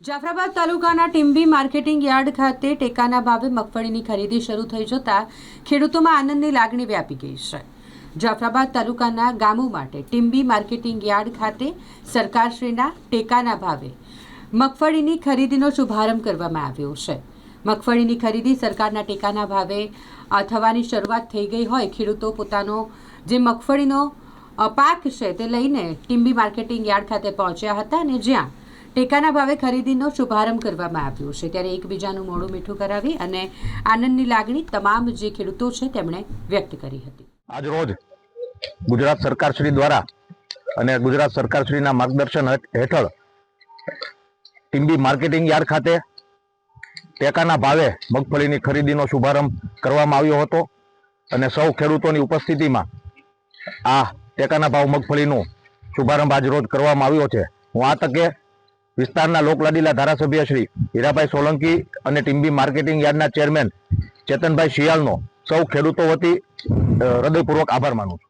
જાફરાબાદ તાલુકાના ટીમ્બી marketing yard ખાતે ટેકાના ભાવે મગફળીની ખરીદી શરૂ થઈ જતા ખેડૂતોમાં આનંદની લાગણી વ્યાપી ગઈ છે. જાફરાબાદ તાલુકાના ગામો માટે ટીમ્બી માર્કેટિંગ યાર્ડ ખાતે સરકારશ્રીના ટેકાના ભાવે મગફળીની ખરીદીનો શુભારંભ કરવામાં આવ્યો છે. મગફળીની ખરીદી સરકારના ટેકાના ભાવે થવાની શરૂઆત થઈ ગઈ હોય ખેડૂતો પોતાનો જે મગફળીનો પાક છે તે લઈને ટીમ્બી માર્કેટિંગ યાર્ડ ખાતે પહોંચ્યા હતા અને જ્યાં ટેકાના ભાવે ખરીદીનો શુભારંભ કરવામાં આવ્યો છે. ત્યારે એકબીજાનું મોડું મીઠું કરાવી અને આનંદની લાગણી તમામ જે ખેડૂતો છે તેમણે વ્યક્ત કરી હતી. આજ રોજ ગુજરાત સરકાર શ્રી દ્વારા અને ગુજરાત સરકાર શ્રીના માર્ગદર્શન હેઠળ ટીમ્બી માર્કેટિંગ યાર્ડ ખાતે ટેકાના ભાવે મગફળીની ખરીદીનો શુભારંભ કરવામાં આવ્યો હતો અને સૌ ખેડૂતોની ઉપસ્થિતિમાં આ ટેકાના ભાવ મગફળીનો શુભારંભ આજ રોજ કરવામાં આવ્યો છે. હું આ તકે વિસ્તારના લોકલાડીલા ધારાસભ્ય શ્રી હીરાભાઈ સોલંકી અને ટીમ્બી માર્કેટિંગ યાર્ડના ચેરમેન ચેતનભાઈ શિયાળનો સૌ ખેડૂતો વતી હૃદયપૂર્વક આભાર માનું છું.